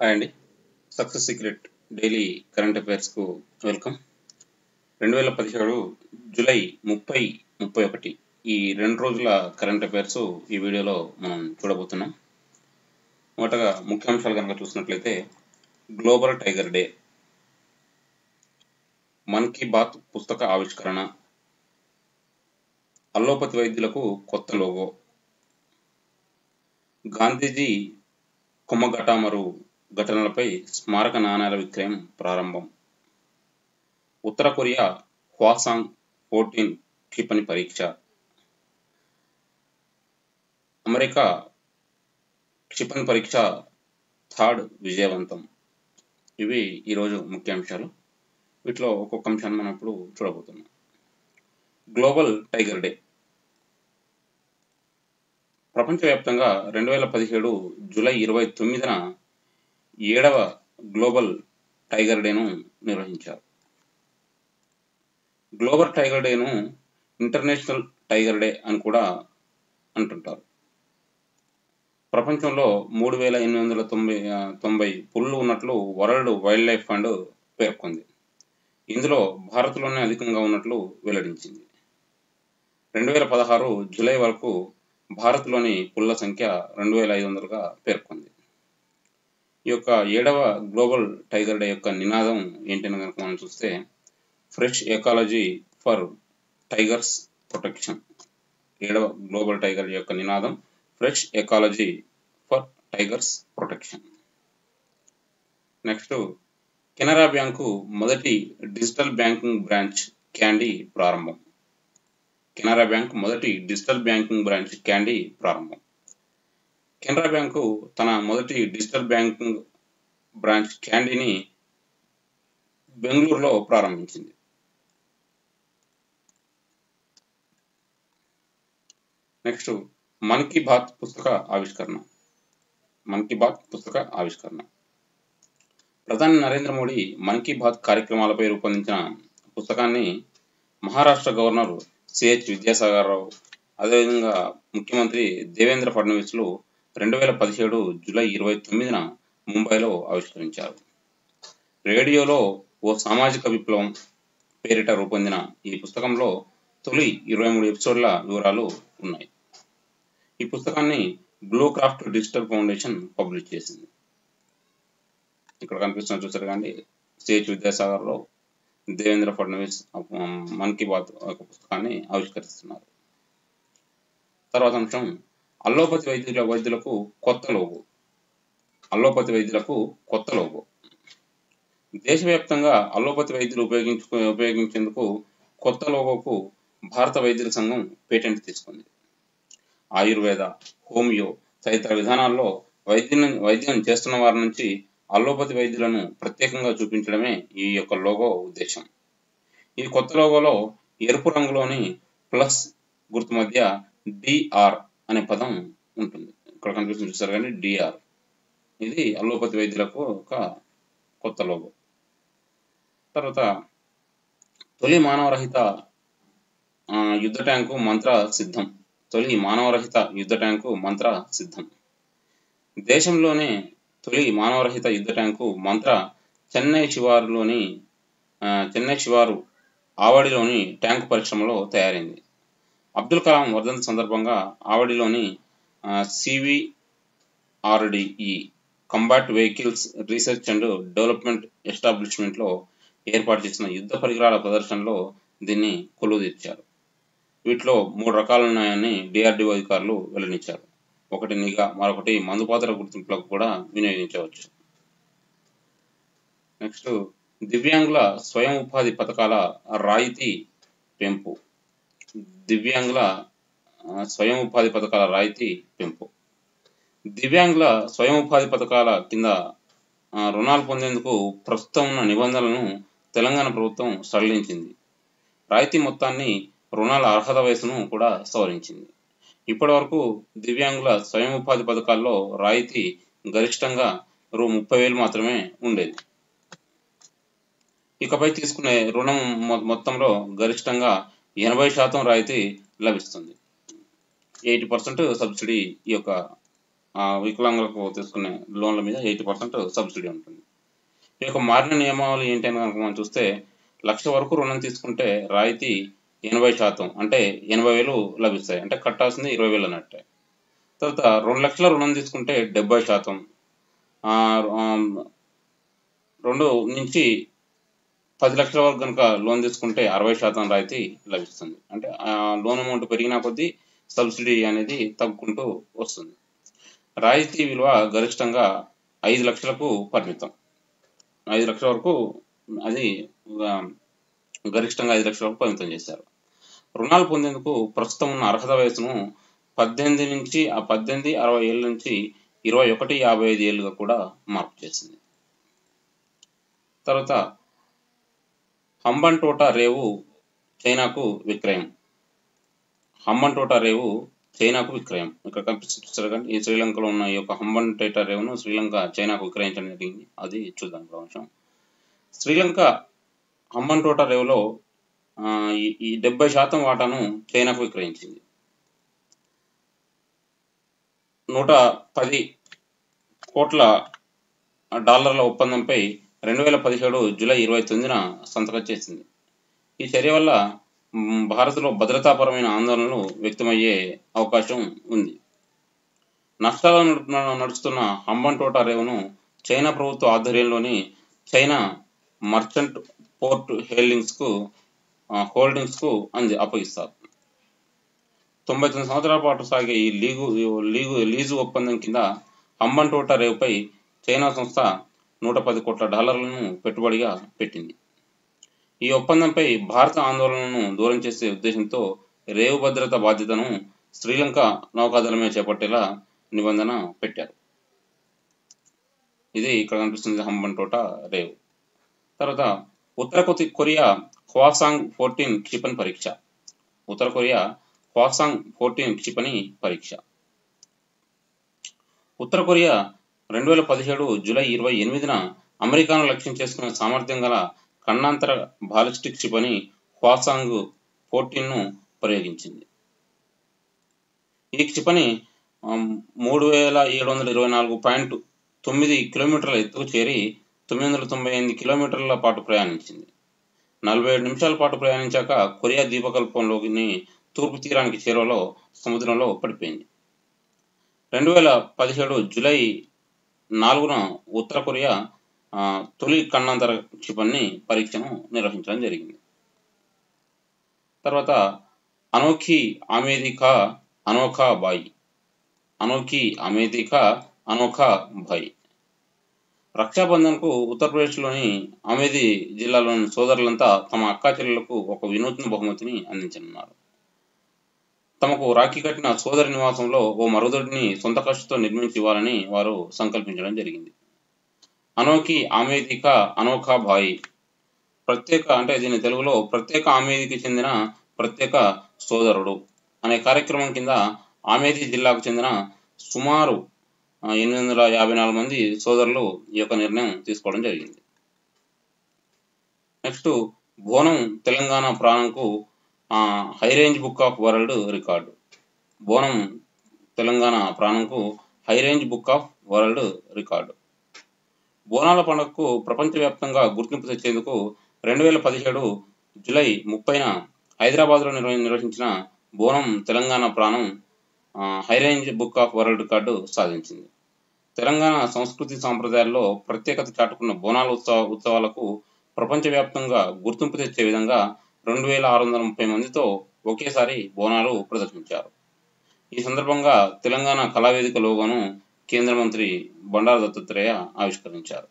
Hi అండి success secret daily current అఫైర్స్కు welcome రెండు వేల పదిహేడు జూలై ముప్పై ముప్పై ఒకటి ఈ రెండు రోజుల కరెంట్ అఫైర్స్ ఈ వీడియోలో మనం చూడబోతున్నాం. మొదటగా ముఖ్యాంశాలు కనుక చూసినట్లయితే global tiger day Mann Ki Baat పుస్తక ఆవిష్కరణ అల్లోపతి వైద్యులకు కొత్త లోగో గాంధీజీ కుమ్మఘటామరు ఘటనలపై స్మారక నాణేల విక్రయం ప్రారంభం. ఉత్తర కొరియా హ్వాసాంగ్ ఫోర్టీన్ క్షిపణి పరీక్ష. అమెరికా క్షిపణి పరీక్ష థర్డ్ విజయవంతం. ఇవి ఈరోజు ముఖ్యాంశాలు. వీటిలో ఒక్కొక్క అంశాన్ని మనం ఇప్పుడు చూడబోతున్నాం. Global tiger day. ప్రపంచవ్యాప్తంగా రెండు వేల పదిహేడు జూలై ఇరవై తొమ్మిదిన ఏడవ గ్లోబల్ టైగర్ డేను నిర్వహించారు. గ్లోబల్ టైగర్ డేను ఇంటర్నేషనల్ టైగర్ డే అని కూడా అంటుంటారు. ప్రపంచంలో మూడు వేల ఎనిమిది వందల తొంభై తొంభై పుళ్ళు ఉన్నట్లు వరల్డ్ వైల్డ్ లైఫ్ ఫండ్ పేర్కొంది. ఇందులో భారత్లోనే అధికంగా ఉన్నట్లు వెల్లడించింది. రెండు వేల పదహారు జూలై వరకు భారత్లోని పుల్ల సంఖ్య రెండు వేల ఐదు వందలుగా పేర్కొంది. ఈ యొక్క ఏడవ గ్లోబల్ టైగర్ డే యొక్క నినాదం ఏంటని కనుక మనం చూస్తే fresh ecology for tigers protection. ఏడవ గ్లోబల్ టైగర్ యొక్క నినాదం fresh ecology for tigers protection. Next Canara bank మొదటి డిజిటల్ బ్యాంకింగ్ బ్రాంచ్ క్యాండీ ప్రారంభం. కెనరా బ్యాంక్ మొదటి డిజిటల్ బ్యాంకింగ్ బ్రాంచ్ క్యాండీ ప్రారంభం. కెనరా బ్యాంకు తన మొదటి డిజిటల్ బ్యాంకింగ్ బ్రాంచ్ క్యాండీని బెంగళూరులో ప్రారంభించింది. నెక్స్ట్ మన్ కీ బాత్ పుస్తక ఆవిష్కరణ. మన్ కీ బాత్ పుస్తక ఆవిష్కరణ. ప్రధాని నరేంద్ర మోడీ మన్ కీ బాత్ కార్యక్రమాలపై రూపొందించిన పుస్తకాన్ని Maharashtra governor C H Vidyasagar Rao అదేవిధంగా ముఖ్యమంత్రి దేవేంద్ర ఫడ్నవీస్లు రెండు వేల పదిహేడు జూలై ఇరవై తొమ్మిదిన ముంబైలో ఆవిష్కరించారు. రేడియోలో ఓ సామాజిక విప్లవం పేరిట రూపొందిన ఈ పుస్తకంలో తొలి ఇరవై మూడు ఎపిసోడ్ల వివరాలు ఉన్నాయి. ఈ పుస్తకాన్ని Blue Craft Digital Foundation publish చేసింది. ఇక్కడ కనిపిస్తున్న చూసారు కానీ సిహెచ్ విద్యాసాగర్లో దేవేంద్ర ఫడ్నవీస్ మన్ కీ బాత్ ఒక పుస్తకాన్ని ఆవిష్కరిస్తున్నారు. తర్వాత అంశం అల్లోపతి వైద్యుల వైద్యులకు కొత్త లోగో. అల్లోపతి వైద్యులకు కొత్త లోగో. దేశవ్యాప్తంగా అల్లోపతి వైద్యులు ఉపయోగించు ఉపయోగించేందుకు కొత్త లోగోకు భారత వైద్యుల సంఘం పేటెంట్ తీసుకుంది. ఆయుర్వేద హోమియో తదితర విధానాల్లో వైద్యం వైద్యం చేస్తున్న వారి నుంచి అల్లోపతి వైద్యులను ప్రత్యేకంగా చూపించడమే ఈ యొక్క లోగో ఉద్దేశం. ఈ కొత్త లోగోలో ఎరుపు రంగులోని ప్లస్ గుర్తు మధ్య డిఆర్ అనే పదం ఉంటుంది. ఇక్కడ కనిపిస్తుంది చూసారు కానీ డిఆర్ ఇది అల్లోపతి వైద్యులకు ఒక కొత్త లోగో. తర్వాత తొలి మానవరహిత యుద్ధ ట్యాంకు మంత్ర సిద్ధం. తొలి మానవరహిత యుద్ధ ట్యాంకు మంత్ర సిద్ధం. దేశంలోనే తొలి మానవరహిత యుద్ధ ట్యాంకు మంత్ర చెన్నై శివారులోని చెన్నై శివారు ఆవడిలోని ట్యాంకు పరిశ్రమలో తయారైంది. అబ్దుల్ కలాం వర్ధంతి సందర్భంగా ఆవడిలోని CVRDE Combat Vehicles Research and Development ఎస్టాబ్లిష్మెంట్లో ఏర్పాటు చేసిన యుద్ధ పరికరాల ప్రదర్శనలో దీన్ని కొలువుతీర్చారు వీటిలో మూడు రకాలు ఉన్నాయని డిఆర్డిఓ అధికారులు వెల్లడించారు. ఒకటి నిఘా మరొకటి మందుపాత్ర గుర్తింపులకు కూడా వినియోగించవచ్చు. నెక్స్ట్ దివ్యాంగుల స్వయం ఉపాధి పథకాల రాయితీ పెంపు. దివ్యాంగుల స్వయం ఉపాధి పథకాల రాయితీ పెంపు. దివ్యాంగుల స్వయం ఉపాధి పథకాల కింద రుణాలు పొందేందుకు ప్రస్తుతం ఉన్న నిబంధనలను తెలంగాణ ప్రభుత్వం సడలించింది. రాయితీ మొత్తాన్ని రుణాల అర్హత వయసును కూడా సవరించింది. ఇప్పటి వరకు దివ్యాంగుల స్వయం ఉపాధి పథకాల్లో రాయితీ గరిష్టంగా రూ. ముప్పై వేలు మాత్రమే ఉండేది. ఇకపై తీసుకునే రుణం మొత్తంలో గరిష్టంగా ఎనభై శాతం రాయితీ లభిస్తుంది. ఎయిటీ పర్సెంట్ సబ్సిడీ ఈ యొక్క వికలాంగులకు తీసుకునే లోన్ల మీద ఎయిటీ పర్సెంట్ సబ్సిడీ ఉంటుంది. ఈ యొక్క మారిన నియమావళి ఏంటి అని కనుక మనం చూస్తే లక్ష వరకు రుణం తీసుకుంటే రాయితీ ఎనభై శాతం అంటే ఎనభై వేలు లభిస్తాయి. అంటే కట్టాల్సింది ఇరవై వేలు అన్నట్టే తర్వాత రెండు లక్షల రుణం తీసుకుంటే డెబ్బై శాతం. రెండు నుంచి పది లక్షల వరకు కనుక లోన్ తీసుకుంటే అరవై శాతం రాయితీ లభిస్తుంది. అంటే ఆ లోన్ అమౌంట్ పెరిగిన కొద్దీ సబ్సిడీ అనేది తగ్గుకుంటూ వస్తుంది. రాయితీ విలువ గరిష్టంగా ఐదు లక్షలకు పరిమితం. ఐదు లక్షల వరకు అది గరిష్టంగా ఐదు లక్షల వరకు పరిమితం చేశారు. రుణాలు పొందేందుకు ప్రస్తుతం ఉన్న అర్హత వయసును పద్దెనిమిది నుంచి ఆ పద్దెనిమిది అరవై ఏళ్ళ నుంచి ఇరవై ఒకటి యాభై ఐదు ఏళ్ళుగా కూడా మార్పు చేసింది. తర్వాత హంబన్ టోటా రేవు చైనాకు విక్రయం. హంబన్ రేవు చైనాకు విక్రయం. ఇక్కడ కనిపిస్తుంది చూస్తారు ఈ శ్రీలంకలో ఉన్న ఈ యొక్క హంబన్ టోటా రేవును శ్రీలంక చైనాకు విక్రయించడం జరిగింది. అది చూద్దాం ఇప్పుడు అంశం శ్రీలంక హంబన్ రేవులో ఈ ఈ డెబ్బై శాతం వాటాను చైనాకు విక్రయించింది. నూట పది కోట్ల డాలర్ల ఒప్పందంపై రెండు వేల పదిహేడు జూలై ఇరవై తొమ్మిదిన సంతకం చేసింది. ఈ చర్య వల్ల భారత్లో భద్రతాపరమైన ఆందోళనలు వ్యక్తమయ్యే అవకాశం ఉంది. నష్టాలు నడుస్తున్న హంబన్ టోటా రేవును చైనా ప్రభుత్వ ఆధ్వర్యంలోని చైనా మర్చెంట్ పోర్ట్ హోల్డింగ్స్కు హోల్డింగ్స్కు అంది అప్పగిస్తారు. తొంభై తొమ్మిది సంవత్సరాల పాటు సాగే ఈ లీగు లీగు లీజు ఒప్పందం కింద హంబన్ టోటా రేవుపై చైనా సంస్థ నూట పది కోట్ల డాలర్లను పెట్టుబడిగా పెట్టింది. ఈ ఒప్పందంపై భారత ఆందోళనను దూరం చేసే ఉద్దేశంతో రేవు భద్రత బాధ్యతను శ్రీలంక నౌకాదళమే చేపట్టేలా నిబంధన పెట్టారు. ఇది ఇక్కడ కనిపిస్తుంది హంబన్ టోట రేవు. తర్వాత ఉత్తర కొరియా హువాసాంగ్ ఫోర్టీన్ క్షిపణి పరీక్ష. ఉత్తర కొరియా హువాసాంగ్ ఫోర్టీన్ క్షిపణి పరీక్ష. ఉత్తర కొరియా రెండు వేల పదిహేడు జూలై ఇరవై ఎనిమిదిన అమెరికాను లక్ష్యం చేసుకునే సామర్థ్యం గల ఖండాంతర బాలిస్టిక్ క్షిపణి హ్వాసాంగ్ ఫోర్టీన్ను ప్రయోగించింది. ఈ క్షిపణి మూడు వేల ఏడు వందల ఇరవై నాలుగు పాయింట్ తొమ్మిది కిలోమీటర్ల ఎత్తుకు చేరి తొమ్మిది వందల తొంభై ఎనిమిది కిలోమీటర్ల పాటు ప్రయాణించింది. నలభై ఏడు నిమిషాల పాటు ప్రయాణించాక కొరియా ద్వీపకల్పంలోని తూర్పు తీరానికి చేరువలో సముద్రంలో పడిపోయింది. రెండు వేల పదిహేడు జూలై నాలుగున ఉత్తర కొరియా తొలి ఖండాంతర క్షిపణిని పరీక్షను నిర్వహించడం జరిగింది. తర్వాత అనోఖి అమెరికా అనోఖా బాయి. అనోఖి అమెరికా అనోఖా బాయి. రక్షాబంధన్కు ఉత్తరప్రదేశ్లోని అమేధి జిల్లాలోని సోదరులంతా తమ అక్కా చెల్లెలకు ఒక వినూత్న బహుమతిని అందించనున్నారు. తమకు రాఖీ కట్టిన సోదరి నివాసంలో ఓ మరుగుదొడ్డిని సొంత ఖర్చుతో నిర్మించి ఇవ్వాలని వారు సంకల్పించడం జరిగింది. అనోఖి ఆమేదిక అనోఖా బాయి ప్రత్యేక అంటే దీని తెలుగులో ప్రత్యేక ఆమేదికి చెందిన ప్రత్యేక సోదరుడు అనే కార్యక్రమం కింద ఆమేది జిల్లాకు చెందిన సుమారు ఎనిమిది వందల యాభై నాలుగు మంది సోదరులు ఈ యొక్క నిర్ణయం తీసుకోవడం జరిగింది. Next Bonam Telangana ప్రాణంకు High Range Book of World Record Bonam Telangana ప్రాణంకు High Range Book of World Record బోనాల పండుగకు ప్రపంచవ్యాప్తంగా గుర్తింపు తెచ్చేందుకు రెండు వేల పదిహేడు జూలై ముప్పైన హైదరాబాద్లో నిర్వ నిర్వహించిన Bonam Telangana Pranam High Range Book of World Record సాధించింది. తెలంగాణ సంస్కృతి సాంప్రదాయాల్లో ప్రత్యేకత చాటుకున్న బోనాల ఉత్సవ ఉత్సవాలకు ప్రపంచవ్యాప్తంగా గుర్తింపు తెచ్చే విధంగా రెండు వేల ఆరు వందల ముప్పై మందితో ఒకేసారి బోనాలు ప్రదర్శించారు. ఈ సందర్భంగా తెలంగాణ కళావేదిక లోగోను కేంద్ర మంత్రి బండారు దత్తాత్రేయ ఆవిష్కరించారు.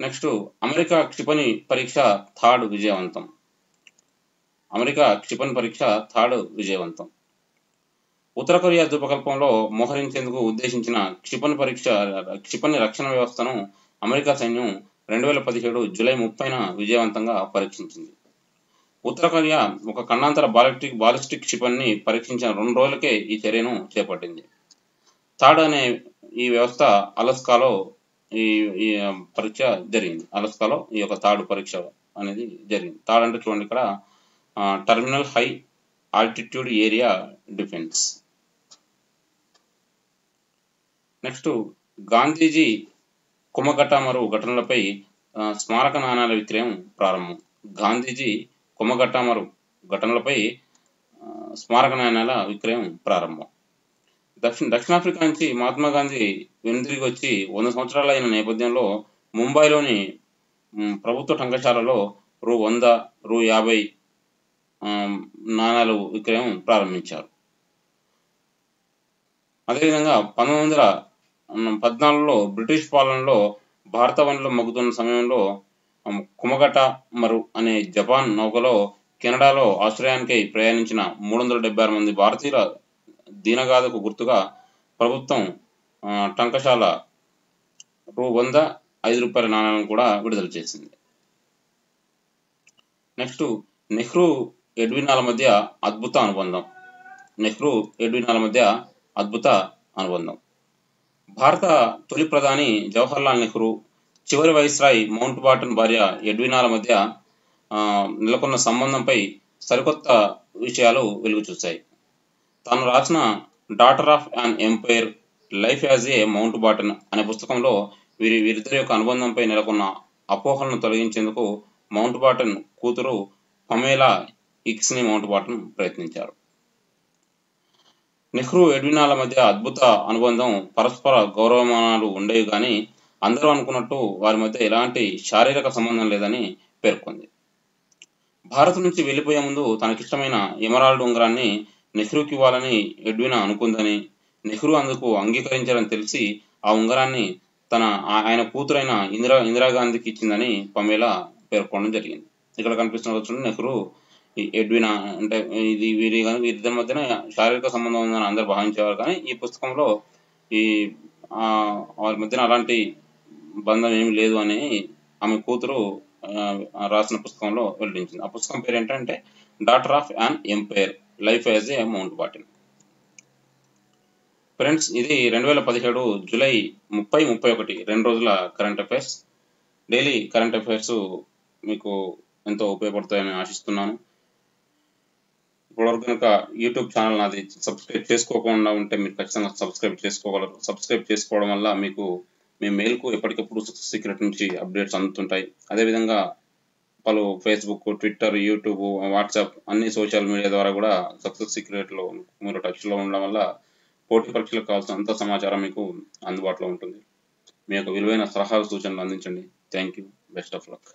నెక్స్ట్ అమెరికా క్షిపణి పరీక్ష థర్డ్ విజయవంతం. అమెరికా క్షిపణి పరీక్ష థర్డ్ విజయవంతం. ఉత్తర కొరియా ద్వీపకల్పంలో మోహరించేందుకు ఉద్దేశించిన క్షిపణి పరీక్ష క్షిపణి రక్షణ వ్యవస్థను అమెరికా సైన్యం రెండు వేల పదిహేడు జూలై ముప్పైన విజయవంతంగా పరీక్షించింది. ఉత్తర కొరియా ఒక ఖండాంతర బాలిస్టిక్ బాలిస్టిక్ క్షిపణిని పరీక్షించిన రెండు రోజులకే ఈ చర్యను చేపట్టింది. థాడ్ అనే ఈ వ్యవస్థ అలస్కాలో ఈ ఈ పరీక్ష జరిగింది. అలస్కాలో ఈ యొక్క థాడ్ పరీక్ష అనేది జరిగింది. థాడ్ అంటే చూడండి ఇక్కడ Terminal High Altitude Area Defence. Next Gandhiji Komagata Maru ఘటనలపై స్మారక నాణాల విక్రయం ప్రారంభం. గాంధీజీ కుమ్మగట్టామరు ఘటనలపై స్మారక నాణాల విక్రయం ప్రారంభం. దక్షిణ దక్షిణాఫ్రికా నుంచి మహాత్మా గాంధీ వెనుదిరిగి వచ్చి వంద సంవత్సరాలు అయిన నేపథ్యంలో ముంబైలోని ప్రభుత్వ టంకశాలలో రూ వంద రూ యాభై నాణాలు విక్రయం ప్రారంభించారు. అదేవిధంగా పంతొమ్మిది వందల పద్నాలుగులో బ్రిటిష్ పాలనలో భారత వనిలో మగ్గుతున్న సమయంలో కుమగట మరు అనే జపాన్ నౌకలో కెనడాలో ఆశ్రయానికై ప్రయాణించిన మూడు వందల డెబ్బై ఆరు మంది భారతీయుల దీనగాథకు గుర్తుగా ప్రభుత్వం టంకశాల రూ వంద ఐదు రూపాయల నాణ్యాలను కూడా విడుదల చేసింది. నెక్స్ట్ నెహ్రూ ఎడ్వినాల మధ్య అద్భుత అనుబంధం. నెహ్రూ ఎడ్వినాల మధ్య అద్భుత అనుబంధం. భారత తొలి ప్రధాని జవహర్లాల్ నెహ్రూ చివరి వైస్రాయ్ మౌంట్ బాటన్ భార్య ఎడ్వినాల మధ్య నెలకొన్న సంబంధంపై సరికొత్త విషయాలు వెలుగు చూశాయి తాను రాసిన Daughter of an Empire Life as a Mountbatten అనే పుస్తకంలో వీరి వీరిద్దరి యొక్క అనుబంధంపై నెలకొన్న అపోహలను తొలగించేందుకు మౌంట్ బాటన్ కూతురు పమేలా ఇక్స్ని మౌంట్ బాటన్ ప్రయత్నించారు. నెహ్రూ ఎడ్వినాల మధ్య అద్భుత అనుబంధం పరస్పర గౌరవమానాలు ఉండేవి కానీ అందరూ అనుకున్నట్టు వారి మధ్య ఎలాంటి శారీరక సంబంధం లేదని పేర్కొంది. భారత్ నుంచి వెళ్ళిపోయే ముందు తనకిష్టమైన ఎమరాల్డ్ ఉంగరాన్ని నెహ్రూకి ఇవ్వాలని ఎడ్వినా అనుకుందని నెహ్రూ అందుకు అంగీకరించారని తెలిసి ఆ ఉంగరాన్ని తన ఆయన కూతురైన ఇందిరా ఇందిరాగాంధీకి ఇచ్చిందని పమేలా పేర్కొనడం జరిగింది. ఇక్కడ కనిపిస్తున్న నెహ్రూ ఎడ్వినా అంటే ఇది వీరి కానీ వీరిద్దరి మధ్యన శారీరక సంబంధం ఉందని అందరు భావించేవారు. కానీ ఈ పుస్తకంలో ఈ వారి మధ్యన అలాంటి బంధం ఏమీ లేదు అని ఆమె కూతురు రాసిన పుస్తకంలో వెల్లడించింది. ఆ పుస్తకం పేరు ఏంటంటే Daughter of an Empire Life as a Mountbatten friends ఇది రెండు వేల పదిహేడు జూలై ముప్పై ముప్పై ఒకటి రెండు రోజుల current affairs daily current affairs మీకు ఎంతో ఉపయోగపడతాయని ఆశిస్తున్నాను. ఇప్పటివరకు కనుక యూట్యూబ్ ఛానల్ నాది సబ్స్క్రైబ్ చేసుకోకుండా ఉంటే మీరు ఖచ్చితంగా సబ్స్క్రైబ్ చేసుకోగలరు. సబ్స్క్రైబ్ చేసుకోవడం వల్ల మీకు మీ మెయిల్కు ఎప్పటికప్పుడు సీక్రెట్ నుంచి అప్డేట్స్ అందుతుంటాయి. అదేవిధంగా పలు ఫేస్బుక్ ట్విట్టర్ యూట్యూబ్ వాట్సాప్ అన్ని సోషల్ మీడియా ద్వారా కూడా సక్సెస్ సీక్రెట్లో మీరు టచ్లో ఉండడం వల్ల పోటీ పరీక్షలకు కావాల్సిన అంత సమాచారం మీకు అందుబాటులో ఉంటుంది. మీ యొక్క విలువైన సలహా సూచనలు అందించండి. Thank you best of luck.